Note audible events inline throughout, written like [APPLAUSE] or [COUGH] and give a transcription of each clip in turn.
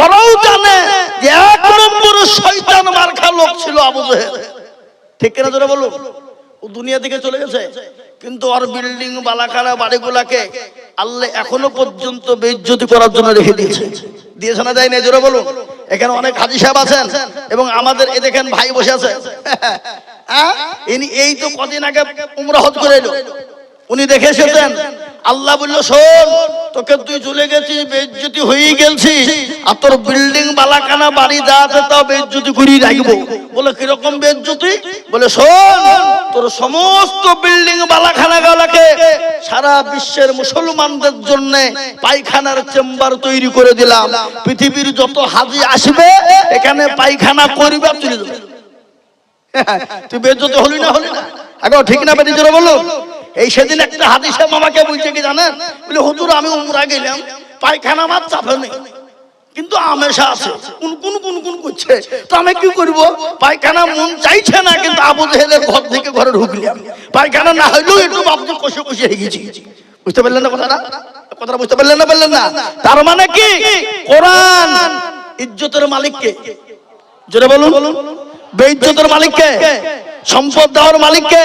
ওরাও জানে যে এক নম্বর শয়তান মার্কা লোক ছিল আবু জেহেল। ঠিক কিনা জোরে বলুন? ও দুনিয়া থেকে চলে গেছে। কিন্তু আর বিল্ডিং বালাকারা বাড়িগুলাকে আল্লাহ এখনও পর্যন্ত বেইজ্জতি করার জন্য রেখে দিয়েছে। দিয়েছে না যায় না জোরে বলুন? এখানে অনেক হাজি সাহেব আছেন এবং আমাদের এ দেখেন ভাই বসে আছে। হ্যাঁ? এই তো কদিন আগে উমরা হজ করে এলো। উনি দেখে এসেছেন আল্লাহ বলল, শোন, তোকে তুই চলে গেছিস বেজ্জতি হয়েই গেলছিস। আর তোর বিল্ডিং বালাকানা বাড়ি দাঁড়াতে তাও বেজ্জতি করিয়ে রাখব। বলে, কীরকম বেজ্জতি বলে, শোন, তোর সমস্ত বিল্ডিং বালাখানা গালাকে সারা বিশ্বের মুসলমানদের জন্য পায়খানার চেম্বার তৈরি করে দিলাম। পৃথিবীর যত হাজি আসবে, এখানে পায়খানা করবে [LAUGHS] তুই বেজ্জতি হলি না হলি না। আগে ঠিক না জোরে বলো। এই সেদিন একটা হাদিসে মামাকে বলছে কি জানেন? বলে, হুজুর, আমি উমরা গেলাম, পায়খানা আমার চাপে নেই, কিন্তু আমেশা আছে কোন কোন কোন কোন করছে। তো আমি কি করব? পায়খানা মন চাইছে না, কিন্তু আবু জেহেলের ঘর থেকে ঘরে ঢুকলাম। পায়খানা না হইলেও একটু বাবুকে কষে কষে হয়ে গেছি। বুঝতে পারলেন না কথাটা? কথাটা বুঝতে পারলেন না বললেন না? তার মানে কি? কোরআন ইজ্জতের মালিককে, জোরে বলুন, বেইজ্জতের মালিককে, সম্পদ দেওয়ার মালিককে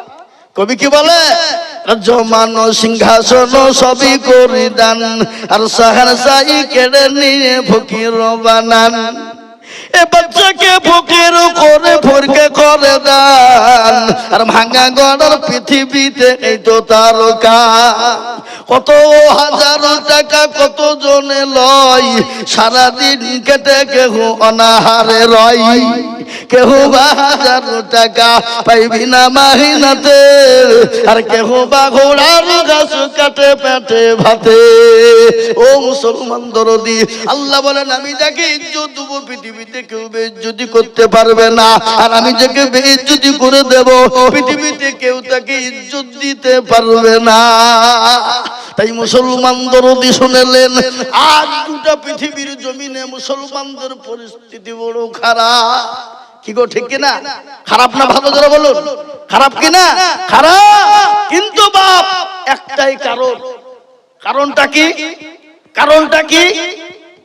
কবি কি বলে? জমানো সিংহাসন সবই করি দান, আর সাহার সাই কেড়ে নিয়ে ফকির বানান। এ বাচ্চাকে ফকির করে করে দান। আর ভাঙা গড়ার পৃথিবীতে এই তো তার কত হাজার টাকা কত জনে লয়? সারাদিন কেটে কেহ অনাহারে রয়। কেহ বা হাজার টাকা পাইবি না মাহিনাতে। আর কেহ বা ঘোড়ার গাছ কাটে পেটে ভাতে। ও মুসলমান দরদি, আল্লাহ বলেন, আমি যাকে ইজ্জত দেবো, পৃথিবীতে কেউ বেজ্জতি করতে পারবে না। আর আমি যাকে বেজ্জতি করে দেব। পৃথিবীতে কেউ তাকে ইজ্জত দিতে পারবে না। তাই মুসলমান দরদি শুনেলেন, আজ দুটা পৃথিবীর জমিনে মুসলমানদের পরিস্থিতি বড় খারাপ। কি গো, ঠিক কিনা? খারাপ না ভালো যারা বলুন? খারাপ কিনা? খারাপ। কিন্তু বাপ, একটাই কারণ। কারণটা কি? কারণটা কি?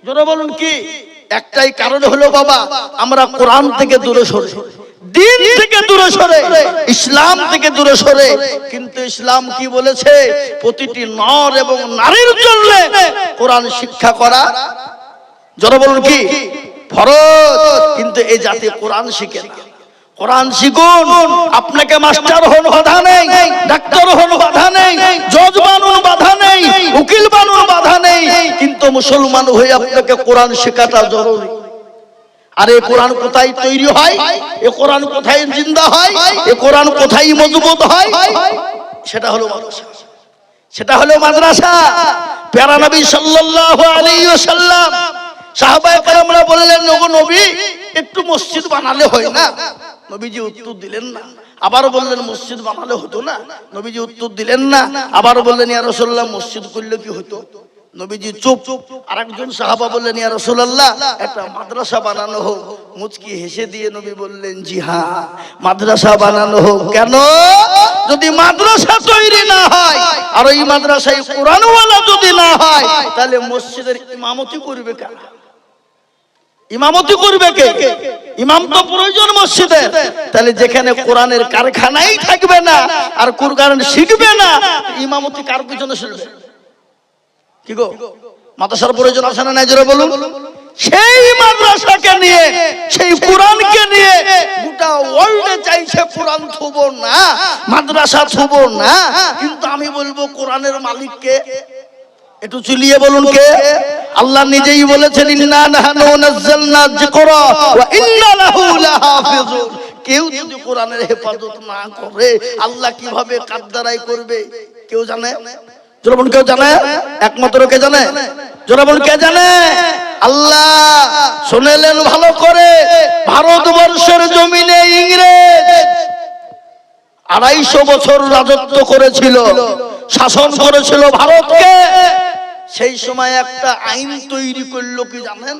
জোরে বলুন কি? একটাই কারণ হলো বাবা, আমরা কোরআন থেকে দূরে সরে। দিন থেকে দূরে সরে ইসলাম থেকে দূরে সরে। কিন্তু ইসলাম কি বলেছে? প্রতিটি নর এবং নারীর জন্য কোরআন শিক্ষা করা জোরে বলুন কি? ফরজ। কিন্তু এই জাতি কোরআন শিখে না। কোরআন শিখুন। আপনাকে মাস্টার হন বাধা নেই। ডাক্তার হন বাধা নেই। জজ বানুন বাধা নেই। উকিল বানুন বাধা নেই। কিন্তু মুসলমান হয়ে আপনাকে কোরআন শেখাটা জরুরি। আর এই কোরআন কোথায় তৈরি হয়? এ কোরআন কোথায় জিন্দা হয়? এ কোরআন কোথায় মজবুত হয়? সেটা হলো মাদ্রাসা। সেটা হলো মাদ্রাসা। প্যারা নবী সাল্লাল্লাহু আলাইহি ওয়াসাল্লাম একটু মসজিদ বানালে হয় না? নবীজি দিলেন না। আবার বললেন, মসজিদ বানালে হতো না? নবীজি উত্তর দিলেন না। আবার বললেন মসজিদ করলে কি হতো? নবীজি চুপ। আর একজন সাহাবা বললেন, ইয়া রাসূলুল্লাহ, একটা মাদ্রাসা বানানো হোক। মুচকি হেসে দিয়ে নবী বললেন, জি হ্যাঁ মাদ্রাসা বানানো হোক। কেন? যদি মাদ্রাসা তৈরি না হয় আর ওই মাদ্রাসায় কোরআনওয়ালা যদি না হয়, তাহলে মসজিদের ইমামতি করবে কারা ইমামতি করবে কে? ইমাম তো প্রয়োজন মসজিদে। তাহলে যেখানে কোরআনের কারখানাই থাকবে না আর কোরআন শিখবে না, ইমামতি কার পিছনে শিখবে? কি গো? মাদ্রাসার প্রয়োজন আছে না নাই? জোরে বলুন। সেই মাদ্রাসাকে নিয়ে, সেই কোরআনকে নিয়ে গোটা ওয়ার্ল্ডে চাইছে কোরআন থুব না, মাদ্রাসা থুব না। কিন্তু আমি বলব কোরআনের মালিককে একটু চুলিয়ে বলুন কে? আল্লাহ নিজেই বলেছেন, ইন্না নাহনু নাযালনা যিকরা ওয়া ইন্না লাহু লাহাফিজুন। কেউ যদি কোরআনের হেফাজত না করে, আল্লাহ কীভাবে কাদ্দারাই করবে? কেউ জানে? জোরাবন কেউ জানে? একমাত্র কে জানে? জোরাবন কে জানে? আল্লাহ শুনেলেন ভালো করে ভারতবর্ষের জমিনে ইংরেজ আড়াইশো বছর রাজত্ব করেছিল শাসন করেছিল ভারতকে। সেই সময় একটা আইন তৈরি করল কি জানেন?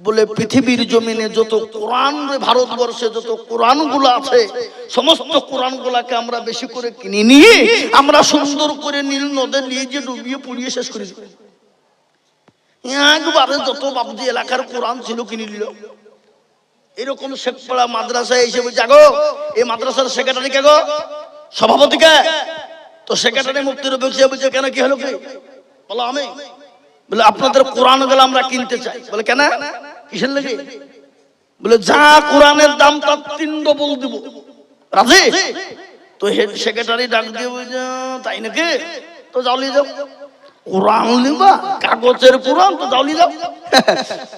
বলে পৃথিবীর জমিনে যত কোরআন ভারতবর্ষে যত কোরআন আছে, সমস্ত কোরআন গুলাকে আমরা বেশি করে কিনে নিয়ে আমরা সুন্দর করে নীল নদে নিয়ে যে ডুবিয়ে পুড়িয়ে শেষ করে একবারে যত বাবদি এলাকার কোরআন ছিল কিনে নিল। এরকম শেখপাড়া মাদ্রাসায় এসে বলছে, আগো, এই মাদ্রাসার সেক্রেটারি কে গো? সভাপতি কে? তো সেক্রেটারি মুক্তির বলছে বলছে, কেন, কি হলো কি? বলো, আমি। বলে, আপনাদের কোরআনগুলো আমরা কিনতে চাই। বলে, কেন? কিসের লেগে? বলে, যা কোরআনের দাম, তার তিন ডবল দিব। তো হেড সেক্রেটারি ডাক দিয়ে তাই নাকি? তো যাও কোরআন কাগজের কোরআন? তো যাও যাও।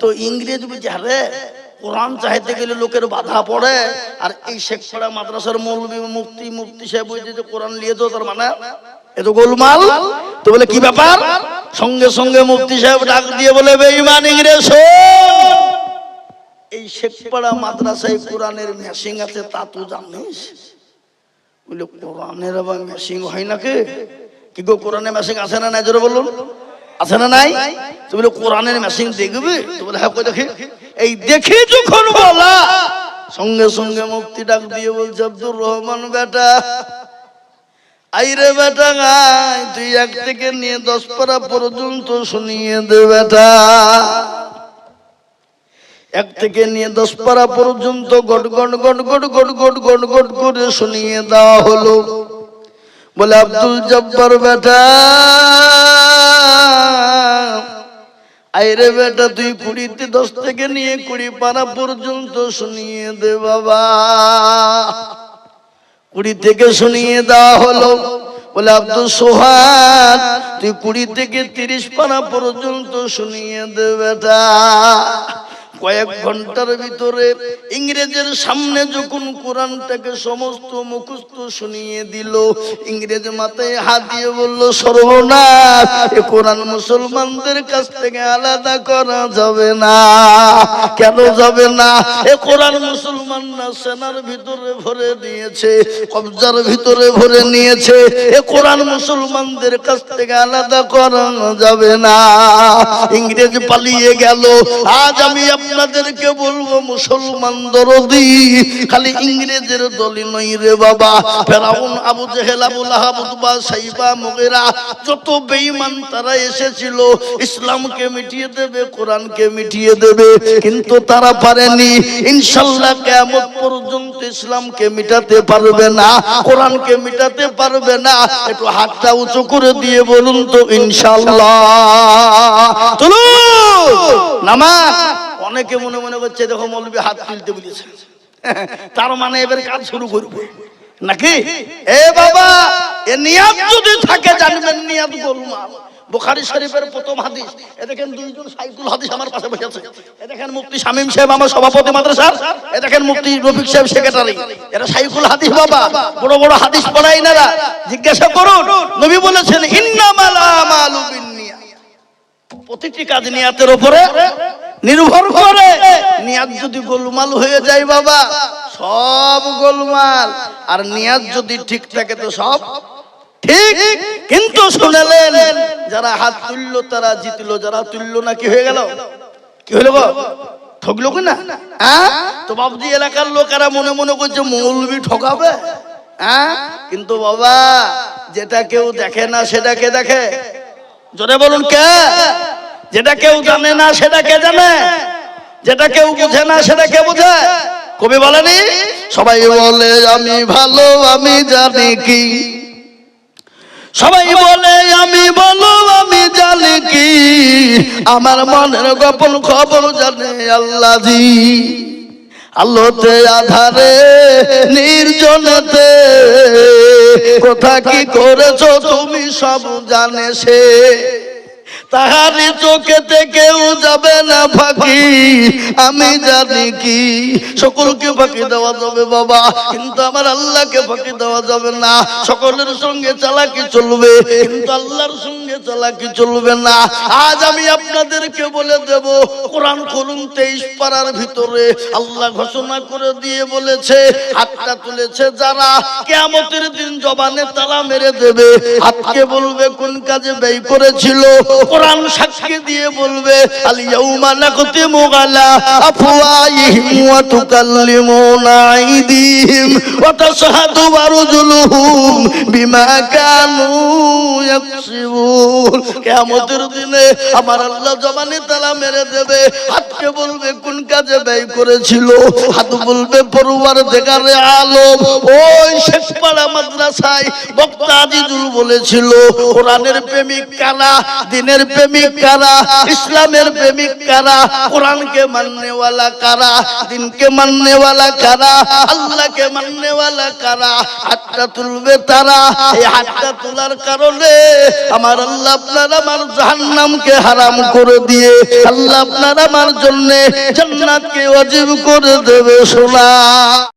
তো ইংরেজ আরে, কোরআন চাইতে গেলে লোকের বাধা পড়ে। আর এই শেখপাড়া মাদ্রাসার মৌলবী মুফতি মুফতি সাহেব যে, কোরআন নিয়ে তো তার মানে এত গোলমাল? তো বলে, কি ব্যাপার? সঙ্গে সঙ্গে মুফতি সাহেব ডাক দিয়ে বলে, বেঈমান ইংরেজ শেখপাড়া মাদ্রাসায় কোরআনের মেশিং আছে, তা তো জানিস? বলে কোরআনের আবার মেশিং হয় নাকি? কি গো, কোরআনে মেশিং আছে না নাই? জোরে বলুন। আছে না নাই? তো বলে কোরআনের মেশিং দেখবে? তো বলে হ্যাঁ দেখি? এই দেখে যখন বলা। সঙ্গে সঙ্গে মুক্তি ডাক দিয়ে বলছে, আব্দুর রহমান বেটা, আইরে বেটা, আয়, তুই এক থেকে নিয়ে দশ পারা পর্যন্ত শুনিয়ে দে বেটা। এক থেকে নিয়ে দশ পারা পর্যন্ত গট গট গট গট গট গট গট গট করে শুনিয়ে দেওয়া হলো। বলে, আব্দুল জব্বার বেটা, আইরে বেটা, তুই কুড়িতে দশ থেকে নিয়ে কুড়ি পারা পর্যন্ত শুনিয়ে দে বাবা। কুড়ি থেকে শুনিয়ে দেওয়া হলো। বলে, আব্দুল সোহান, তুই কুড়ি থেকে তিরিশ পারা পর্যন্ত শুনিয়ে দে বেটা। কয়েক ঘণ্টার ভিতরে ইংরেজের সামনে যখন কোরআনটাকে সমস্ত মুখস্থ শুনিয়ে দিল, ইংরেজ মাথায় হাত দিয়ে বলল, সর্বনাশ, এ কোরআন মুসলমানদের কাছ থেকে আলাদা করা যাবে না। কেন যাবে না? এ কোরআন মুসলমান না সেনার ভিতরে ভরে নিয়েছে কবজার ভিতরে ভরে নিয়েছে। এ কোরআন মুসলমানদের কাছ থেকে আলাদা করা যাবে না। ইংরেজ পালিয়ে গেল, আজ আমি আপনাদেরকে বলব, মুসলমান দরদি, খালি ইংরেজের দলি নই রে বাবা। Firaun, Abu Jahl Abu Lahab Utba, Shaiba, Mughira, যত বেঈমান তারা এসেছিল, ইসলামকে মিটিয়ে দেবে, কোরআনকে মিটিয়ে দেবে, কিন্তু তারা পারেনি। ইনশাল্লাহ কিয়ামত পর্যন্ত ইসলামকে মিটাতে পারবে না, কোরআনকে মিটাতে পারবে না। একটু হাতটা উঁচু করে দিয়ে বলুন তো ইনশাল্লাহ তুলুন! নামাজ! অনেকে মনে মনে করছে দেখো, মৌলবী হাত তুলতে বলেছে। তার মানে এবার কাজ শুরু করব। নাকি? এ বাবা, এ নিয়াত যদি থাকে, জানবেন বুখারী শরীফের প্রথম হাদিস। এ দেখেন দুইজন সাইকুল হাদিস আমার এ দেখেন সাহেব আমার সভাপতি মাদ্রাসার। এ দেখেন রফিক সাহেব সেক্রেটারি। এরা সাইকুল হাদিস বাবা। বড় বড় হাদিস পড়াই জিজ্ঞাসা করুন, নবী বলেছেন প্রতিটি কাজ নিয়াতের উপরে নির্ভর করে। নিয়াত যদি গোলমাল হয়ে যায় বাবা, সব গোলমাল। আর নিয়াত যদি ঠিক থাকে তো সব ঠিক। কিন্তু শুনেলেন, যারা হাত তুললো তারা জিতলো, যারা তুললো না, কি হয়ে গেল? কি হলো ঠকলো কি না? হ্যাঁ? তো বাবজি এলাকার লোকেরা মনে মনে করছে মৌলবি ঠকাবে। হ্যাঁ? কিন্তু বাবা, যেটা কেউ দেখে না সেটা কে দেখে। জোরে বলুন কে? যেটা কেউ জানে না, সেটা কে জানে? যেটা কেউ বুঝে না, সেটা কে বুঝে? কবি বলেনি? সবাই বলে, আমি ভালো, আমি জানি কি। সবাই বলে, আমি বলো আমি জানি কি। আমার মনের গোপন খবর জানে আল্লাহ জি আলোতে, আধারে, নির্জনতে। কোথা কি করেছ, তুমি সব জানে সে। তাহারি চোখেতে কেউ যাবে না ফাঁকি। আমি জানি কি, সকলকে ফাঁকি দেওয়া যাবে বাবা, কিন্তু আমার আল্লাহকে ফাঁকি দেওয়া যাবে না। সকলের সঙ্গে চালাকি চলবে, কিন্তু আল্লাহর সঙ্গে চালাকি চলবে না। আজ আমি আপনাদেরকে বলে দেব, কোরআন খুলুন তেইশ পাড়ার ভিতরে। আল্লাহ ঘোষণা করে দিয়ে বলেছে, হাতটা তুলেছে যারা, কেয়ামতের দিন জবানে তালা মেরে দেবে। হাতকে বলবে কোন কাজে ব্যয় করেছিল। কোরআন সাক্ষী দিয়ে বলবে আল ইয়াউমা ওয়া তুকাল্লিমুনা আইদিহিম ওয়া তাশহাদু বিমা কানু ইয়াকসিবুন। কিয়ামতের দিনে আমার আল্লাহ জবানে তালা মেরে দেবে, হাতকে বলবে, কোন কাজে ব্যয় করেছিল? হাত বলবে, পড়ুয়ার দেখারে আলম। ওই শেষ পাড়া মাদ্রাসায় বক্তা আজিজুল বলেছিল, কোরআনের প্রেমিক কারা? দিনের প্রেমিক কারা ইসলামের প্রেমিক কারা কোরআনকে মাননেওয়ালা কারা, দিনকে মাননেওয়ালা কারা, আল্লাহকে মাননেওয়ালা কারা, হাতটা তুলবে তারা, এই হাতটা তোলার কারণে আমার আল্লাহ আপনার আমার জাহান্নামকে হারাম করে দিয়ে, আল্লাহ আপনার আমার জন্য জান্নাতকে ওয়াজিব করে দেবে সোনা।